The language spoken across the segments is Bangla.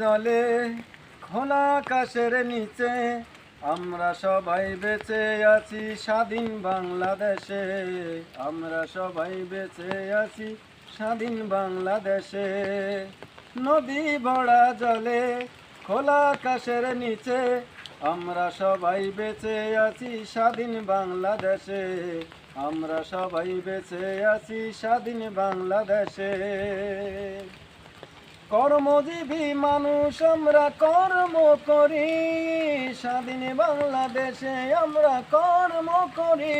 জলে, খোলা আকাশের নিচে, আমরা সবাই বেঁচে আছি স্বাধীন বাংলাদেশে। আমরা সবাই বেঁচে আছি স্বাধীন বাংলাদেশে। নদী ভরা জলে, খোলা আকাশের নিচে, আমরা সবাই বেঁচে আছি স্বাধীন বাংলাদেশে। আমরা সবাই বেঁচে আছি স্বাধীন বাংলাদেশে। কর্মজীবী মানুষ আমরা কর্ম করি। স্বাধীন বাংলাদেশে আমরা কর্ম করি।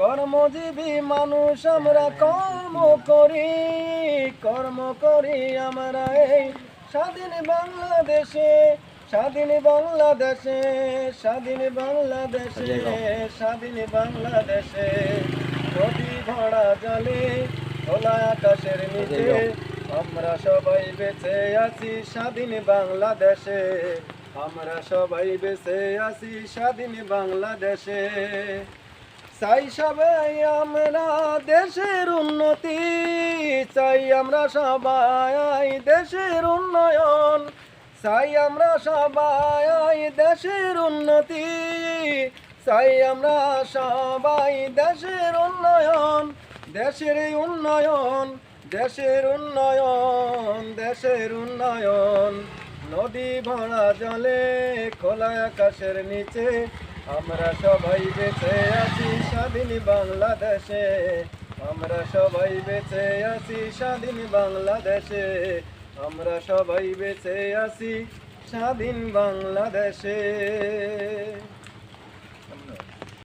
কর্মজীবী মানুষ আমরা কর্ম করি। কর্ম করি আমরা এই স্বাধীন বাংলাদেশে। স্বাধীন বাংলাদেশে স্বাধীন বাংলাদেশে স্বাধীন বাংলাদেশে। নদী ভরা জলে খোলা আকাশের নিচে। আমরা সবাই বেঁচে আছি স্বাধীন বাংলাদেশে। আমরা সবাই বেঁচে আছি স্বাধীন বাংলাদেশে। চাই সবাই আমরা দেশের উন্নতি, চাই আমরা সবাই দেশের উন্নয়ন, চাই আমরা সবাই দেশের উন্নতি, চাই আমরা সবাই দেশের উন্নয়ন দেশের উন্নয়ন। দেশের উন্নয়ন দেশের উন্নয়ন। নদী ভরা জলে, খোলা আকাশের নিচে। আমরা সবাই বেঁচে আছি স্বাধীন বাংলাদেশে। আমরা সবাই বেঁচে আছি স্বাধীন বাংলাদেশে। আমরা সবাই বেঁচে আছি স্বাধীন বাংলাদেশে।